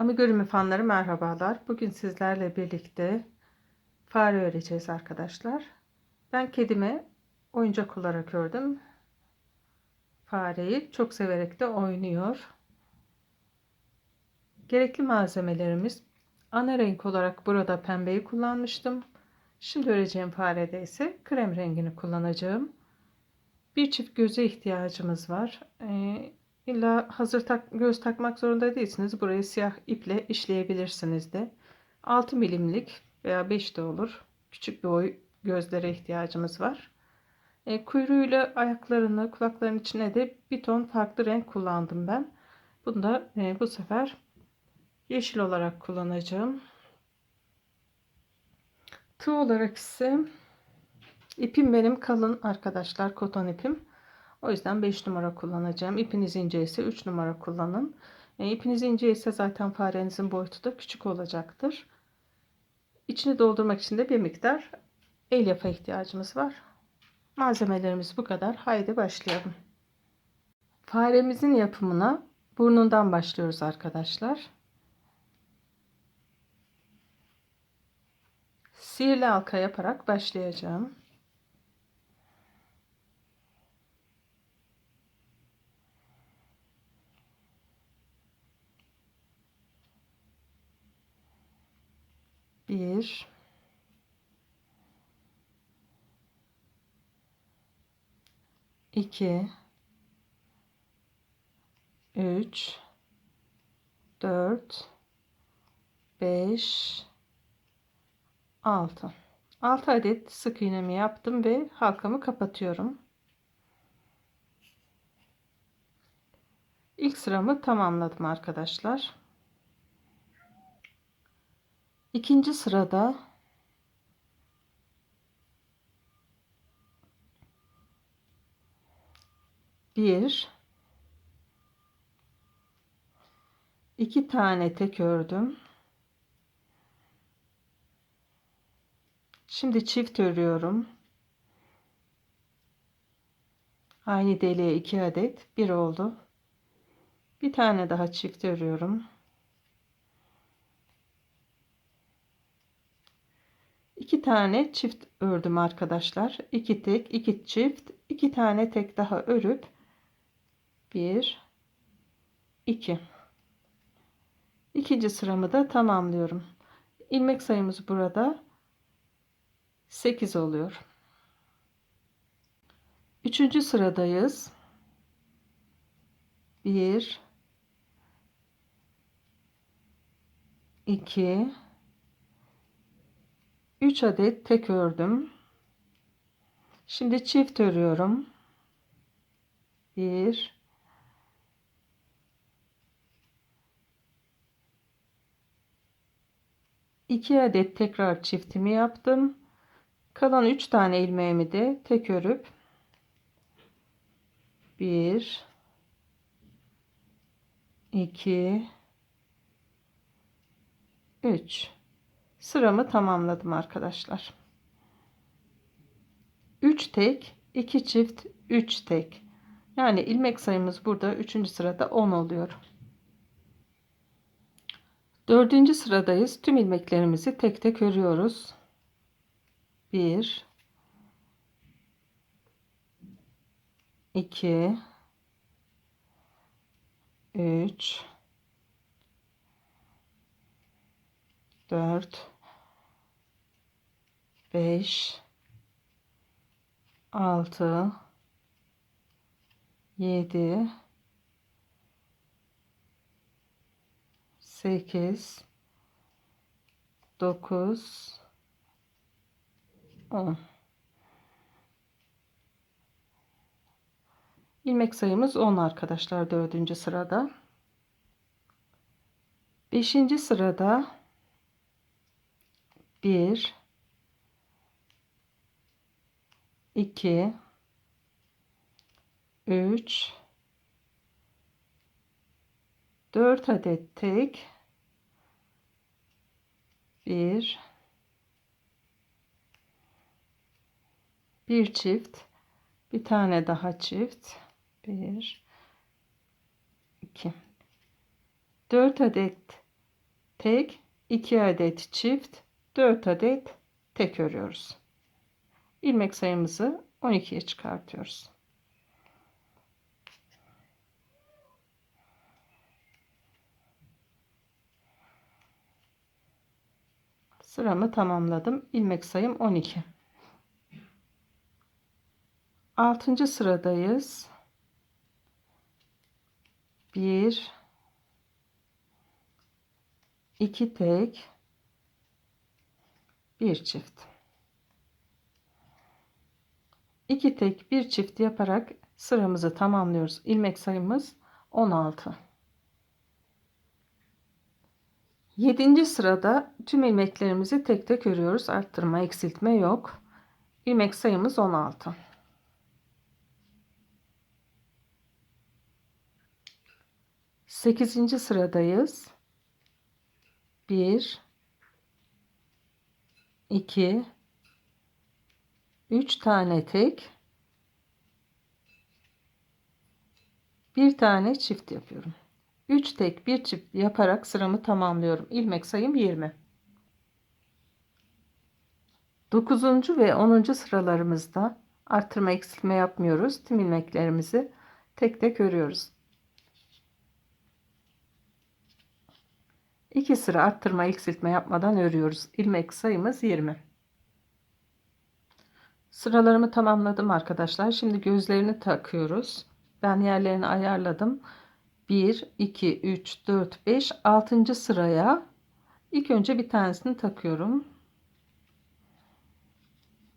Amigurumi fanları merhabalar. Bugün sizlerle birlikte fare öreceğiz arkadaşlar. Ben kedime oyuncak olarak ördüm. Fareyi çok severek de oynuyor. Gerekli malzemelerimiz ana renk olarak burada pembeyi kullanmıştım. Şimdi öreceğim farede ise krem rengini kullanacağım. Bir çift göze ihtiyacımız var. Ee, İlla hazır tak, göz takmak zorunda değilsiniz. Burayı siyah iple işleyebilirsiniz de. 6 milimlik veya 5 de olur. Küçük bir boy gözlere ihtiyacımız var. E, kuyruğuyla ayaklarını, kulaklarının içine de bir ton farklı renk kullandım ben. Bunu da e, bu sefer yeşil olarak kullanacağım. Tığ olarak ise ipim benim kalın arkadaşlar. Koton ipim. O yüzden 5 numara kullanacağım. İpiniz ince ise 3 numara kullanın. E, ipiniz ince ise zaten farenizin boyutu da küçük olacaktır. İçini doldurmak için de bir miktar elyaf'a ihtiyacımız var. Malzemelerimiz bu kadar. Haydi başlayalım. Faremizin yapımına burnundan başlıyoruz arkadaşlar. Sihirli halka yaparak başlayacağım. Bir. İki. Üç. Dört. Beş. Altı. Altı adet sık iğnemi yaptım ve halkamı kapatıyorum. İlk sıramı tamamladım arkadaşlar İkinci sırada bir iki tane tek ördüm. Şimdi çift örüyorum. Aynı deliğe iki adet bir oldu. Bir tane daha çift örüyorum. İki tane çift ördüm arkadaşlar. İki tek, iki çift, iki tane tek daha örüp bir, iki. İkinci sıramı da tamamlıyorum. İlmek sayımız burada 8 oluyor. Üçüncü sıradayız. Bir, iki. 3 adet tek ördüm. Şimdi çift örüyorum. 1 2 adet tekrar çiftimi yaptım. Kalan 3 tane ilmeğimi de tek örüp 1 2 3 sıramı tamamladım arkadaşlar. 3 tek 2 çift 3 tek yani ilmek sayımız burada 3. sırada 10 oluyor. 4. sıradayız. Tüm ilmeklerimizi tek tek örüyoruz. 1 2 3 4 5 6 7 8 9 10 ilmek sayımız 10 arkadaşlar dördüncü sırada 5. sırada 1 2 3 4 adet tek 1 bir çift. Bir tane daha çift. 1 2 4 adet tek, 2 adet çift, 4 adet tek örüyoruz. İlmek sayımızı 12'ye çıkartıyoruz. Sıramı tamamladım. İlmek sayım 12. 6. sıradayız. 1 2 tek 1 çift. 2 tek 1 çift yaparak sıramızı tamamlıyoruz. İlmek sayımız 16. 7. sırada tüm ilmeklerimizi tek tek örüyoruz. Arttırma, eksiltme yok. İlmek sayımız 16. 8. sıradayız. 1 2 3 tane tek bir tane çift yapıyorum. 3 tek bir çift yaparak sıramı tamamlıyorum. İlmek sayım 20. 9. ve 10. sıralarımızda artırma eksiltme yapmıyoruz. Tüm ilmeklerimizi tek tek örüyoruz. 2 sıra arttırma eksiltme yapmadan örüyoruz. İlmek sayımız 20. Sıralarımı tamamladım arkadaşlar. Şimdi gözlerini takıyoruz. Ben yerlerini ayarladım. 1, 2, 3, 4, 5, 6. sıraya ilk önce bir tanesini takıyorum.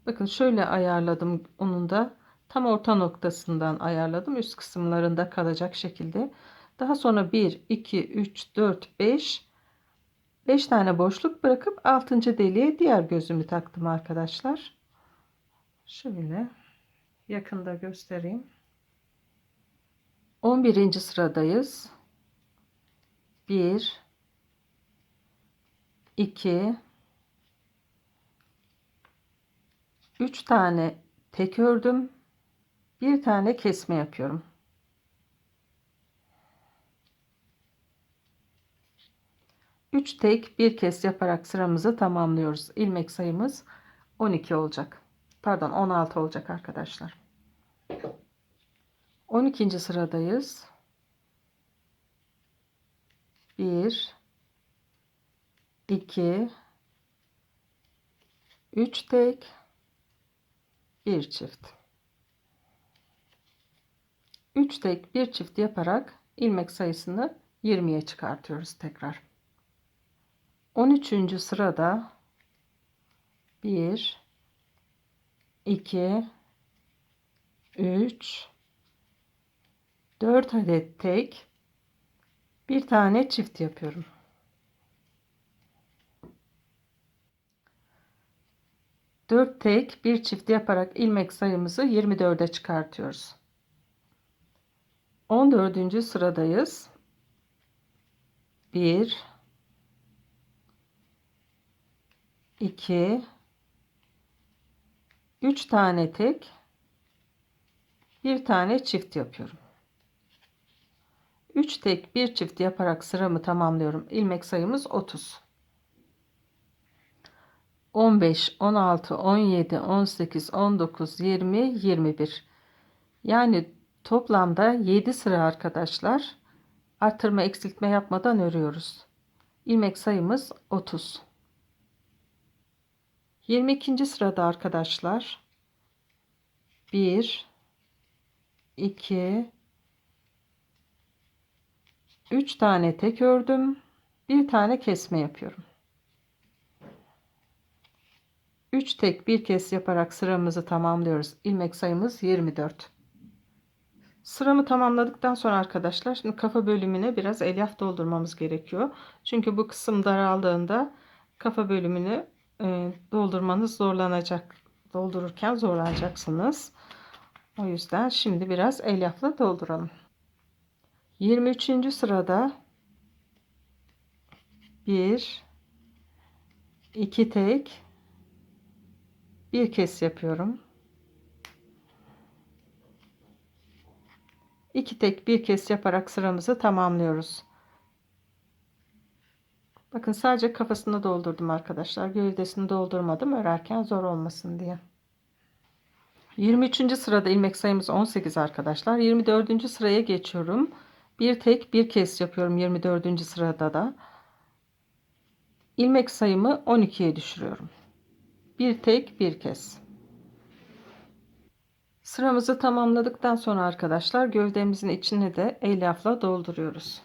Bakın şöyle ayarladım onun da tam orta noktasından ayarladım. Üst kısımlarında kalacak şekilde. Daha sonra 1, 2, 3, 4, 5 5 tane boşluk bırakıp 6. deliğe diğer gözümü taktım arkadaşlar. Şöyle yakında göstereyim. 11. sıradayız. 1 2 3 tane tek ördüm. Bir tane kesme yapıyorum. 3 tek bir kez yaparak sıramızı tamamlıyoruz. İlmek sayımız 12 olacak. Pardon 16 olacak arkadaşlar. 12. sıradayız. 1 2 3 tek bir çift. 3 tek bir çift yaparak ilmek sayısını 20'ye çıkartıyoruz tekrar. 13. sırada 1 2 3 4 adet tek bir tane çift yapıyorum. Dört tek bir çift yaparak ilmek sayımızı 24'e çıkartıyoruz. 14. sıradayız. 1 2 3 tane tek bir tane çift yapıyorum. 3 tek bir çift yaparak sıramı tamamlıyorum. İlmek sayımız 30 15 16 17 18 19 20 21 yani toplamda 7 sıra arkadaşlar. Artırma eksiltme yapmadan örüyoruz. İlmek sayımız 30 22. sırada arkadaşlar 1 2 3 tane tek ördüm. Bir tane kesme yapıyorum. 3 tek bir kes yaparak sıramızı tamamlıyoruz. İlmek sayımız 24. Sıramı tamamladıktan sonra arkadaşlar şimdi kafa bölümüne biraz elyaf doldurmamız gerekiyor. Çünkü bu kısım daraldığında kafa bölümünü e, doldurmanız zorlanacak. Doldururken zorlanacaksınız. O yüzden şimdi biraz elyafla dolduralım. 23. sırada 1 2 tek bir kes yapıyorum. 2 tek bir kes yaparak sıramızı tamamlıyoruz. Bakın sadece kafasını doldurdum arkadaşlar. Gövdesini doldurmadım örerken zor olmasın diye. 23. sırada ilmek sayımız 18 arkadaşlar. 24. sıraya geçiyorum. Bir tek bir kez yapıyorum 24. sırada da. İlmek sayımı 12'ye düşürüyorum. Bir tek bir kez. Sıramızı tamamladıktan sonra arkadaşlar gövdemizin içini de elyafla dolduruyoruz.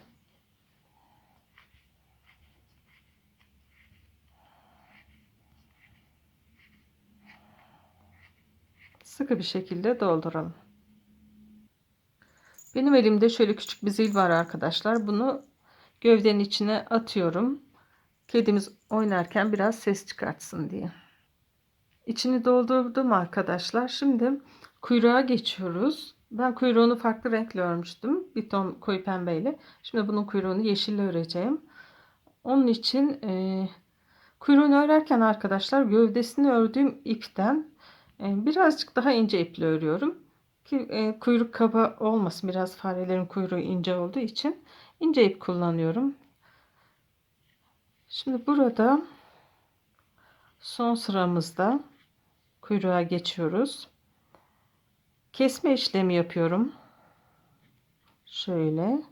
Sıkı bir şekilde dolduralım. Benim elimde şöyle küçük bir zil var arkadaşlar. Bunu gövdenin içine atıyorum. Kedimiz oynarken biraz ses çıkartsın diye. İçini doldurdum arkadaşlar. Şimdi kuyruğa geçiyoruz. Ben kuyruğunu farklı renkle örmüştüm. Bir ton koyu pembeyle. Şimdi bunun kuyruğunu yeşille öreceğim. Onun için e, kuyruğunu örerken arkadaşlar gövdesini ördüğüm ipten birazcık daha ince iple örüyorum. Ki kuyruk kaba olmasın. Biraz farelerin kuyruğu ince olduğu için ince ip kullanıyorum. Şimdi burada son sıramızda kuyruğa geçiyoruz. Kesme işlemi yapıyorum. Şöyle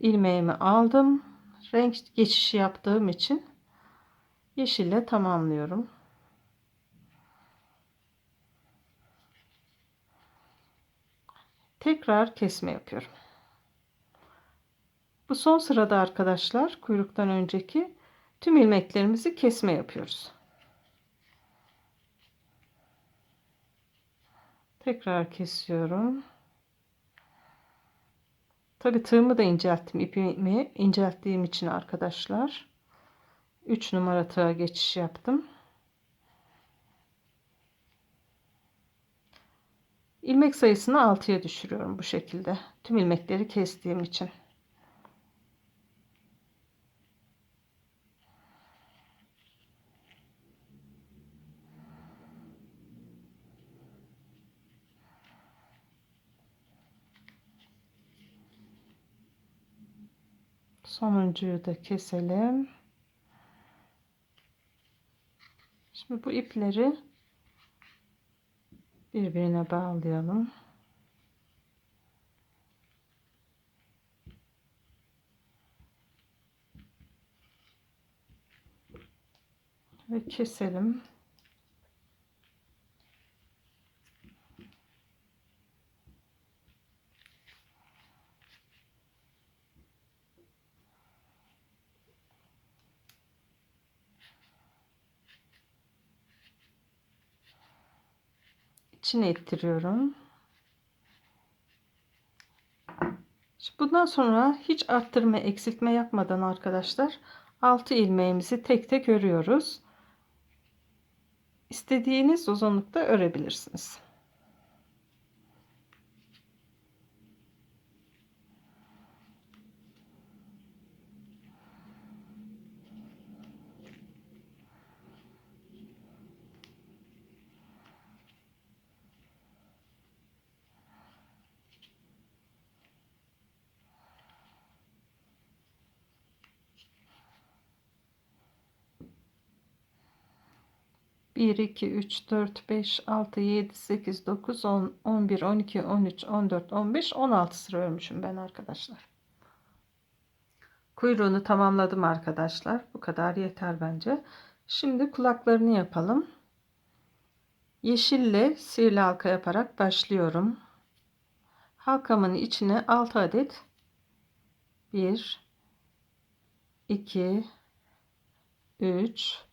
ilmeğimi aldım. Renk geçişi yaptığım için yeşille tamamlıyorum. Tekrar kesme yapıyorum. Bu son sırada arkadaşlar kuyruktan önceki tüm ilmeklerimizi kesme yapıyoruz. Tekrar kesiyorum. Tabi tığımı da incelttim. ipimi incelttiğim için arkadaşlar. 3 numara tığa geçiş yaptım. İlmek sayısını 6'ya düşürüyorum bu şekilde. Tüm ilmekleri kestiğim için. Sonuncuyu da keselim. Şimdi bu ipleri birbirine bağlayalım. Ve keselim. İçine ittiriyorum. Bundan sonra hiç arttırma eksiltme yapmadan arkadaşlar 6 ilmeğimizi tek tek örüyoruz. İstediğiniz uzunlukta örebilirsiniz. Bir, iki, üç, dört, beş, altı, yedi, sekiz, dokuz, on, on bir, on iki, on üç, on dört, on beş, on altı sıra örmüşüm ben arkadaşlar. Kuyruğunu tamamladım arkadaşlar. Bu kadar yeter bence. Şimdi kulaklarını yapalım. Yeşille sihirli halka yaparak başlıyorum. Halkamın içine 6 adet 1 2 3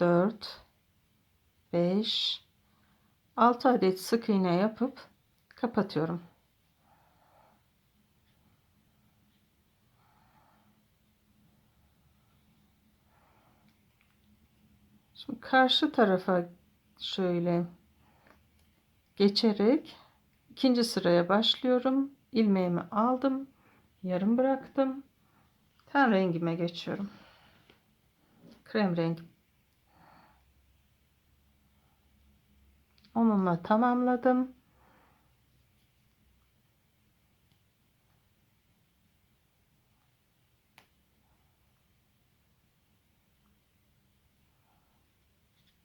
4 5 6 adet sık iğne yapıp kapatıyorum. Şimdi karşı tarafa şöyle geçerek ikinci sıraya başlıyorum. ilmeğimi aldım. Yarım bıraktım. Ten rengime geçiyorum. Krem rengi Onunla tamamladım.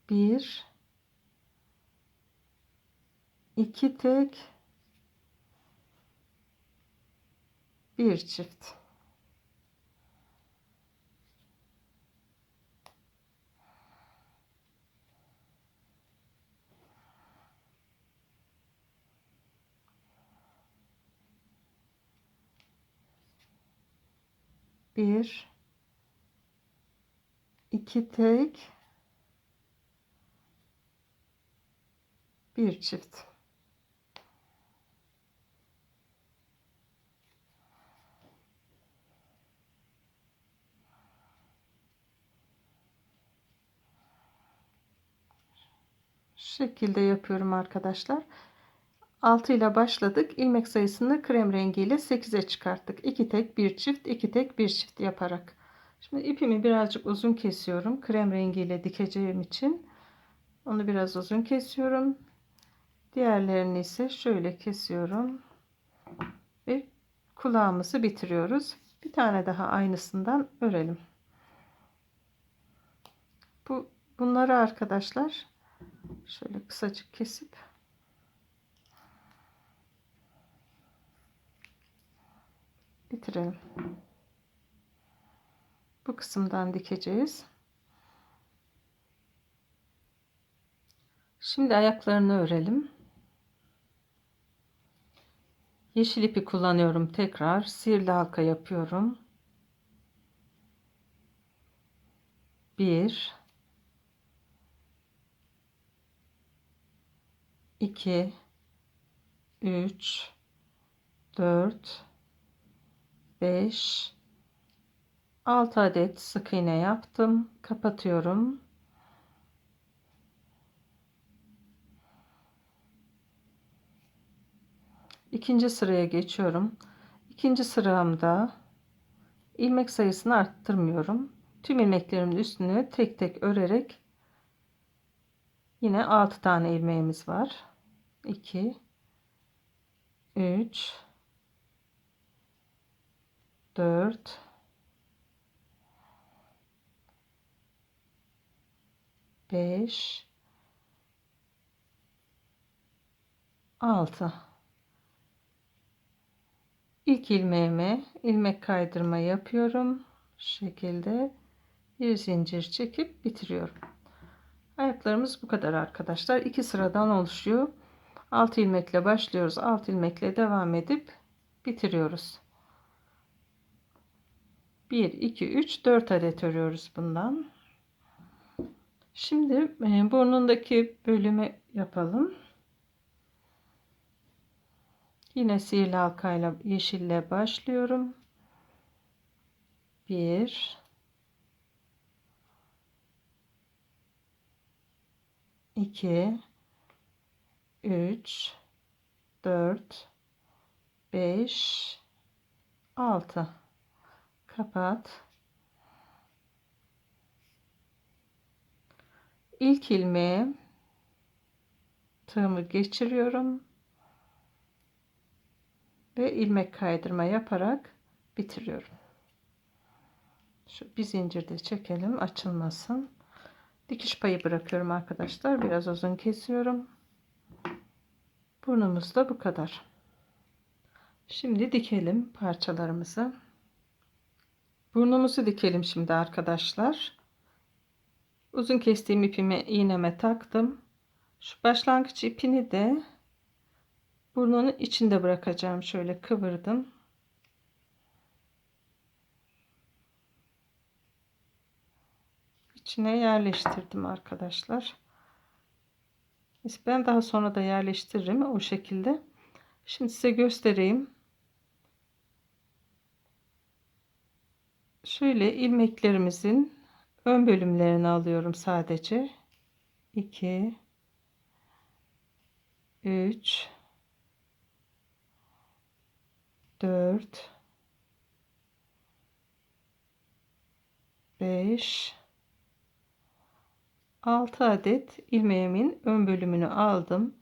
Bir, iki tek, bir çift. Bir. İki tek. Bir çift. Şekilde yapıyorum arkadaşlar 6 ile başladık. İlmek sayısını krem rengiyle 8'e çıkarttık. 2 tek bir çift 2 tek bir çift yaparak. Şimdi ipimi birazcık uzun kesiyorum krem rengiyle dikeceğim için. Onu biraz uzun kesiyorum. Diğerlerini ise şöyle kesiyorum ve kulağımızı bitiriyoruz. Bir tane daha aynısından örelim. Bu bunları arkadaşlar şöyle kısacık kesip bitirelim. Bu kısımdan dikeceğiz. Şimdi ayaklarını örelim. Yeşil ipi kullanıyorum tekrar. Sihirli halka yapıyorum. 1 2 3 4 5 6 adet sık iğne yaptım. Kapatıyorum. İkinci sıraya geçiyorum. İkinci sıramda ilmek sayısını arttırmıyorum. Tüm ilmeklerimin üstünü tek tek örerek yine 6 tane ilmeğimiz var. 2 3 4 5 6 ilk ilmeğime ilmek kaydırma yapıyorum. Şu şekilde bir zincir çekip bitiriyorum. Ayaklarımız bu kadar arkadaşlar. İki sıradan oluşuyor. 6 ilmekle başlıyoruz. 6 ilmekle devam edip bitiriyoruz 1 2 3 4 adet örüyoruz bundan. Şimdi e, burnundaki bölümü yapalım. Yine sihirli halkayla yeşille başlıyorum. 1 2 3 4 5 6 kapat. İlk ilmeğe tığımı geçiriyorum. Ve ilmek kaydırma yaparak bitiriyorum. Şu bir zincirde çekelim açılmasın. Dikiş payı bırakıyorum arkadaşlar. Biraz uzun kesiyorum. Burnumuz da bu kadar. Şimdi dikelim parçalarımızı Burnumuzu dikelim şimdi arkadaşlar. Uzun kestiğim ipimi iğneme taktım. Şu başlangıç ipini de burnunun içinde bırakacağım. Şöyle kıvırdım. İçine yerleştirdim arkadaşlar. Ben daha sonra da yerleştiririm o şekilde. Şimdi size göstereyim. Şöyle ilmeklerimizin ön bölümlerini alıyorum sadece 2 3 4 5 6 adet ilmeğimin ön bölümünü aldım.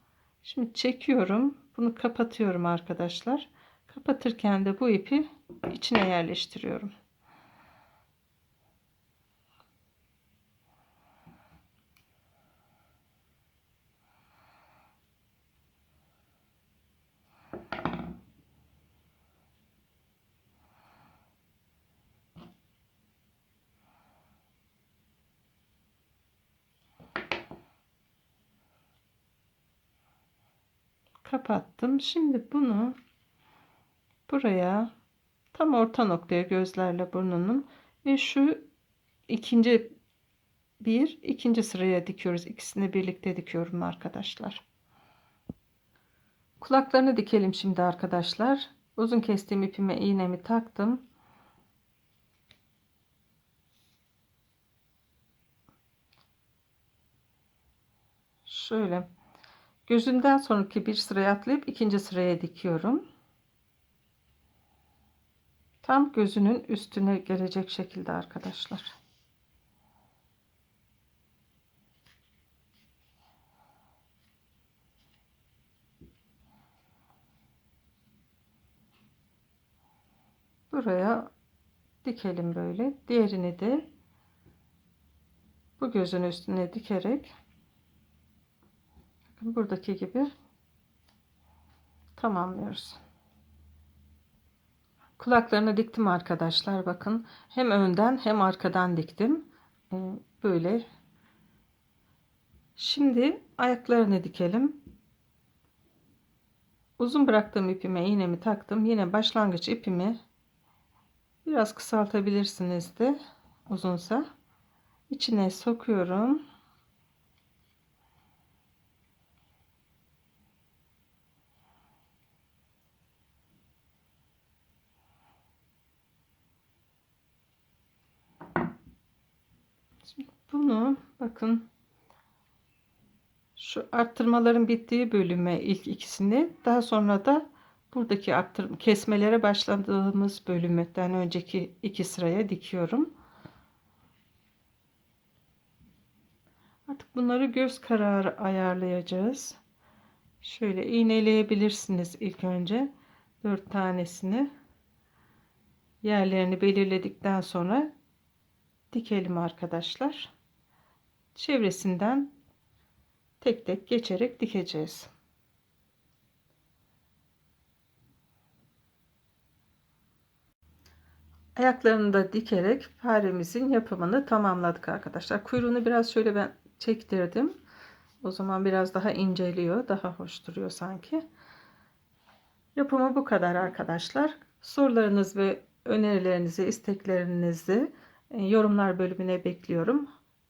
Şimdi çekiyorum. Bunu kapatıyorum arkadaşlar. Kapatırken de bu ipi içine yerleştiriyorum. Kapattım. Şimdi bunu buraya tam orta noktaya gözlerle burnunun ve şu ikinci bir ikinci sıraya dikiyoruz. İkisini birlikte dikiyorum arkadaşlar. Kulaklarını dikelim şimdi arkadaşlar. Uzun kestiğim ipime iğnemi taktım. Şöyle gözünden sonraki bir sıraya atlayıp ikinci sıraya dikiyorum. Tam gözünün üstüne gelecek şekilde arkadaşlar. Buraya dikelim böyle. Diğerini de bu gözün üstüne dikerek buradaki gibi tamamlıyoruz. Kulaklarını diktim arkadaşlar. Bakın hem önden hem arkadan diktim. Ee, böyle. Şimdi ayaklarını dikelim. Uzun bıraktığım ipime iğnemi taktım. Yine başlangıç ipimi biraz kısaltabilirsiniz de uzunsa. içine sokuyorum. bunu bakın şu arttırmaların bittiği bölüme ilk ikisini daha sonra da buradaki arttır kesmelere başladığımız bölümden önceki iki sıraya dikiyorum. Artık bunları göz kararı ayarlayacağız. Şöyle iğneleyebilirsiniz ilk önce dört tanesini yerlerini belirledikten sonra dikelim arkadaşlar. Çevresinden tek tek geçerek dikeceğiz. Ayaklarını da dikerek faremizin yapımını tamamladık arkadaşlar. Kuyruğunu biraz şöyle ben çektirdim. O zaman biraz daha inceliyor. Daha hoş duruyor sanki. Yapımı bu kadar arkadaşlar. Sorularınız ve önerilerinizi, isteklerinizi e, yorumlar bölümüne bekliyorum.